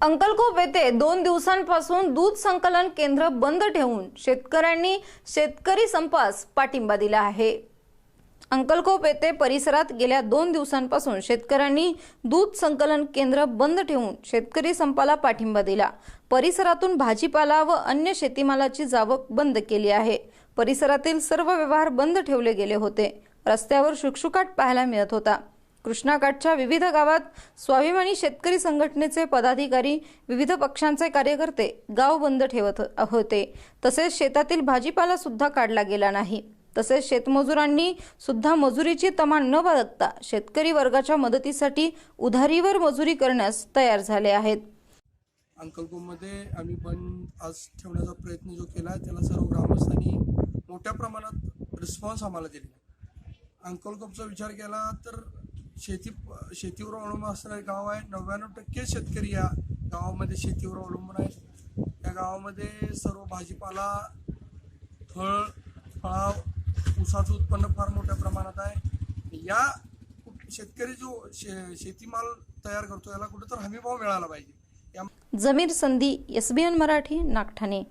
अंकलकोप येथे दोन दिवसांपासून दूध संकलन केंद्र बंद ठेवून शेतकऱ्यांनी शेतकरी संपास पाठिंबा दिला आहे. अंकलकोप येथे परिसरात गेल्या दोन दिवसांपासून शेतकऱ्यांनी दूध संकलन केंद्र बंद ठेवून शेतकरी संपाला पाठिंबा दिला. परिसरातून भाजीपाला व अन्य शेतीमालाची जावक बंद केली आहे. परिसरातील सर्व व्यवहार बंद ठेवले गेले होते. रस्त्यावर शुकशुकाट पाहायला मिळत होता. कृष्णाकाठच्या विविध गावात स्वाभिमानी शेतकरी संघटनेचे पदाधिकारी विविध पक्षांचे कार्यकर्ते गाव बंद ठेवत होते. तसेच शेतातील भाजीपाला सुद्धा काढला गेला नाही. तसेच शेतमजुरांनी सुद्धा मजुरीची तमा न बाळगता शेतकरी वर्गाच्या मदतीसाठी उधारीवर मजुरी करण्यास तयार झाले आहेत. अंकलगोमध्ये आम्ही बंद आज ठेवण्याचा प्रयत्न जो केला त्याला सर्व ग्रामस्थांनी मोठ्या प्रमाणात रिस्पॉन्स आम्हाला दिला अंकलकोपचा विचार केला तर शेती शेतीवर अवलंबून असणारे गाव आहे. नव्याण्णव टक्के शेतकरी या गावामध्ये शेतीवर अवलंबून आहेत. या गावामध्ये सर्व भाजीपाला फळ फळा ऊसाचं उत्पन्न फार मोठ्या प्रमाणात आहे. या शेतकरी जो शे शेतीमाल तयार करतो याला कुठेतरी हमीभाव मिळाला पाहिजे. या जमीर संधी एसबीएन मराठी नागठाणे.